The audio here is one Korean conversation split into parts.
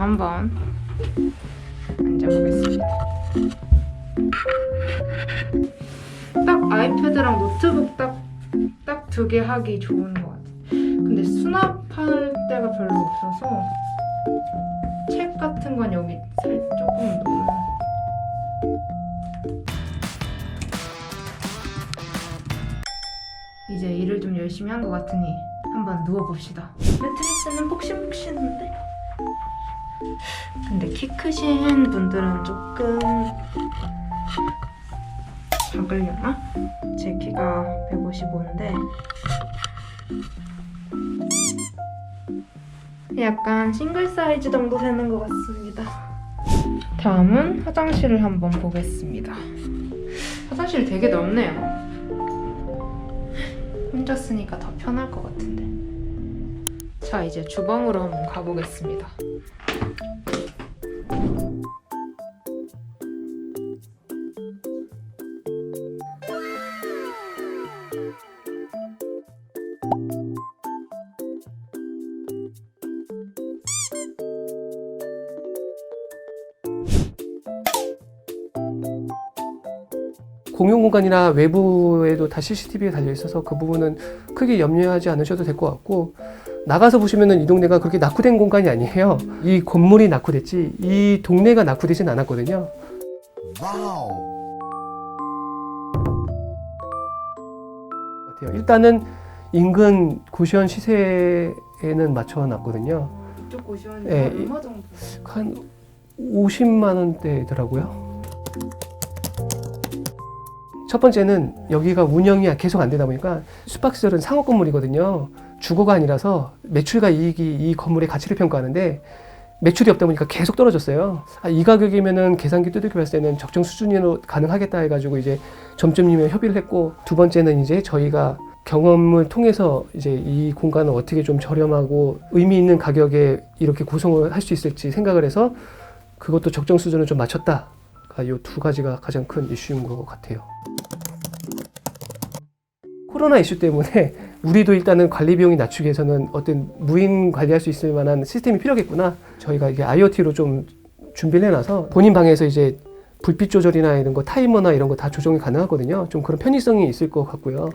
자, 한번 앉아보겠습니다. 딱 아이패드랑 노트북 딱 딱 두 개 하기 좋은 것 같아. 근데 수납할 데가 별로 없어서 책 같은 건 여기 살 조금 놓으면 이제 일을 좀 열심히 한 것 같으니 한번 누워봅시다. 매트리스는 폭신폭신한데? 근데 키 크신 분들은 조금 작으려나? 제 키가 155인데 약간 싱글 사이즈 정도 되는 것 같습니다. 다음은 화장실을 한번 보겠습니다. 화장실 되게 넓네요. 혼자 쓰니까 더 편할 것 같은데. 자, 이제 주방으로 한번 가보겠습니다. 공용 공간이나 외부에도 다 CCTV가 달려 있어서 그 부분은 크게 염려하지 않으셔도 될 것 같고 나가서 보시면은 이 동네가 그렇게 낙후된 공간이 아니에요. 이 건물이 낙후됐지 이 동네가 낙후되진 않았거든요. 같아요. 일단은 인근 고시원 시세에는 맞춰놨거든요. 이쪽 고시원이 예, 얼마 정도? 한 50만 원대더라고요. 첫 번째는 여기가 운영이 계속 안 되다 보니까 숙박시설은 상업 건물이거든요. 주거가 아니라서 매출과 이익이 이 건물의 가치를 평가하는데 매출이 없다 보니까 계속 떨어졌어요. 아, 이 가격이면은 계산기 두들겨 봤을 때는 적정 수준으로 가능하겠다 해가지고 이제 점점님에 협의를 했고 두 번째는 이제 저희가 경험을 통해서 이제 이 공간을 어떻게 좀 저렴하고 의미 있는 가격에 이렇게 구성을 할 수 있을지 생각을 해서 그것도 적정 수준을 좀 맞췄다. 이 두 가지가 가장 큰 이슈인 것 같아요. 코로나 이슈 때문에 우리도 일단은 관리 비용이 낮추기 위해서는 어떤 무인 관리할 수 있을 만한 시스템이 필요하겠구나. 저희가 이게 IoT로 좀 준비를 해놔서 본인 방에서 이제 불빛 조절이나 이런 거 타이머나 이런 거 다 조정이 가능하거든요. 좀 그런 편의성이 있을 것 같고요.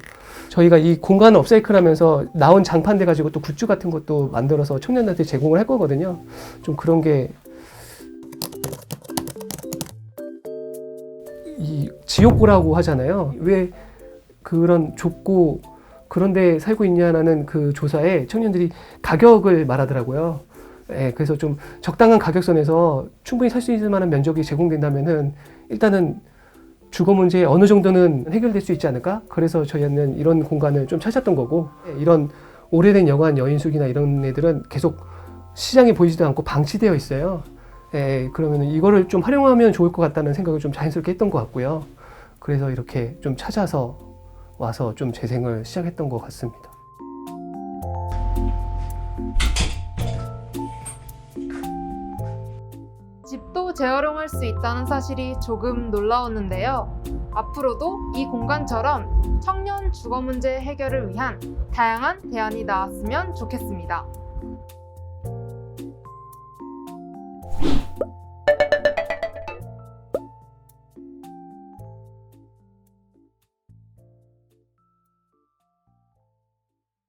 저희가 이 공간을 업사이클하면서 나온 장판 돼 가지고 또 굿즈 같은 것도 만들어서 청년들한테 제공을 할 거거든요. 좀 그런 게 이 지옥고라고 하잖아요. 왜 그런 좁고 그런데 살고 있냐라는 그 조사에 청년들이 가격을 말하더라고요. 예, 그래서 좀 적당한 가격선에서 충분히 살 수 있을 만한 면적이 제공된다면은 일단은 주거 문제 어느 정도는 해결될 수 있지 않을까? 그래서 저희는 이런 공간을 좀 찾았던 거고 예, 이런 오래된 여관 여인숙이나 이런 애들은 계속 시장에 보이지도 않고 방치되어 있어요. 예, 그러면 이거를 좀 활용하면 좋을 것 같다는 생각을 좀 자연스럽게 했던 것 같고요. 그래서 이렇게 좀 찾아서 와서 좀 재생을 시작했던 것 같습니다. 집도 재활용할 수 있다는 사실이 조금 놀라웠는데요. 앞으로도 이 공간처럼 청년 주거 문제 해결을 위한 다양한 대안이 나왔으면 좋겠습니다.